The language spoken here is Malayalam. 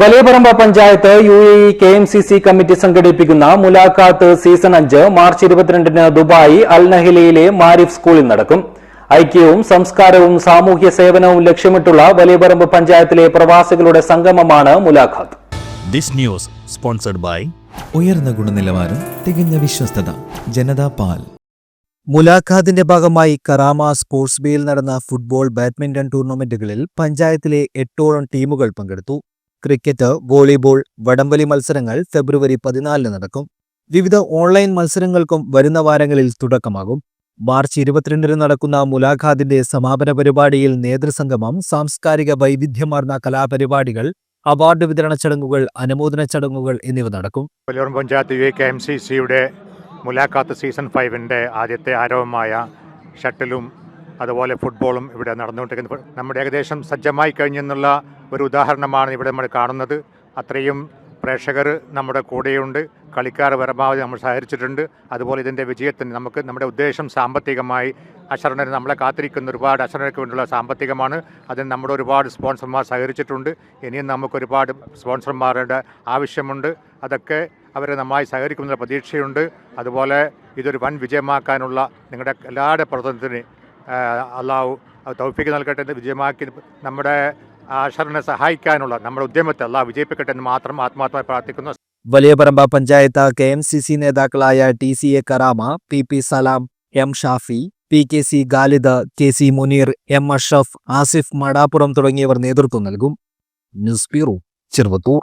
Valiyaparamba panchayat U A E K M C C committee സംഘടിപ്പിക്കുന്ന മുലാഖാത്ത് സീസൺ അഞ്ച് മാർച്ച് ഇരുപത്തിരണ്ടിന് ദുബായ് അൽ നഹിലയിലെ മാരിഫ് സ്കൂളിൽ നടക്കും. ഐക്യവും സംസ്കാരവും സാമൂഹ്യ സേവനവും ലക്ഷ്യമിട്ടുള്ള വലിയപറമ്പ് പഞ്ചായത്തിലെ പ്രവാസികളുടെ സംഗമമാണ് Mulakhat. This news sponsored by ഉയർന്ന ഗുണനിലവാരം തികഞ്ഞ വിശ്വസ്തത ജനതാ പാൽ. മുലാഖാത്തിന്റെ ഭാഗമായി കറാമ സ്പോർട്സ് ബേയിൽ നടന്ന ഫുട്ബോൾ ബാഡ്മിന്റൺ ടൂർണമെന്റുകളിൽ പഞ്ചായത്തിലെ എട്ടോളം ടീമുകൾ പങ്കെടുത്തു. ക്രിക്കറ്റ് വോളിബോൾ വടംവലി മത്സരങ്ങൾ ഫെബ്രുവരി പതിനാലിന് നടക്കും. വിവിധ ഓൺലൈൻ മത്സരങ്ങൾക്കും വരുന്ന വാരങ്ങളിൽ തുടക്കമാകും. മാർച്ച് ഇരുപത്തിരണ്ടിന് നടക്കുന്ന മുലാഖാദിന്റെ സമാപന പരിപാടിയിൽ നേതൃസംഗമം സാംസ്കാരിക വൈവിധ്യമാർന്ന കലാപരിപാടികൾ അവാർഡ് വിതരണ ചടങ്ങുകൾ അനുമോദന ചടങ്ങുകൾ എന്നിവ നടക്കും. Valiyur panchayat U K M C സിയുടെ മുലാഖാത്ത് സീസൺ ഫൈവിന്റെ ആദ്യത്തെ ആരവമായ ഷട്ടിലും അതുപോലെ ഫുട്ബോളും ഇവിടെ നടന്നുകൊണ്ടിരിക്കുന്നത് നമ്മുടെ ഏകദേശം സജ്ജമായി കഴിഞ്ഞെന്നുള്ള ഒരു ഉദാഹരണമാണ് ഇവിടെ നമ്മൾ കാണുന്നത്. അത്രയും പ്രേക്ഷകർ നമ്മുടെ കൂടെയുണ്ട്. കളിക്കാർ പരമാവധി നമ്മൾ സഹകരിച്ചിട്ടുണ്ട്. അതുപോലെ ഇതിന്റെ വിജയത്തിന് നമുക്ക് നമ്മുടെ ഉദ്ദേശം സാമ്പത്തികമായി അശരണർ നമ്മളെ കാത്തിരിക്കുന്ന ഒരുപാട് അശരണർക്ക് വേണ്ടിയുള്ള സാമ്പത്തികമാണ്. അതിന് നമ്മുടെ ഒരുപാട് സ്പോൺസർമാർ സഹകരിച്ചിട്ടുണ്ട്. ഇനിയും നമുക്ക് ഒരുപാട് സ്പോൺസർമാരുടെ ആവശ്യമുണ്ട്. അതൊക്കെ അവരെ നന്നായി സഹകരിക്കുമെന്നുള്ള പ്രതീക്ഷയുണ്ട്. അതുപോലെ ഇതൊരു വൻ വിജയമാക്കാനുള്ള നിങ്ങളുടെ എല്ലാവരുടെ പ്രവർത്തനത്തിന് അള്ളാഹു തൗഫിക്ക് നൽകട്ടെ എന്ന് വിജയമാക്കി നമ്മുടെ അഷറിനെ സഹായിക്കാനുള്ള നമ്മുടെ ഉദ്യമത്തെ അള്ളാഹു വിജയിപ്പിക്കട്ടെ എന്ന് മാത്രം ആത്മാർത്ഥമായി പ്രാർത്ഥിക്കുന്നു. Valiyaparamba panchayat K M C C നേതാക്കളായ T C A Karama P P Salam M Shafi P K C Khalid K C Muneer M Ashraf Asif Madappuram തുടങ്ങിയവർ നേതൃത്വം നൽകും. News bureau Cheruvathur.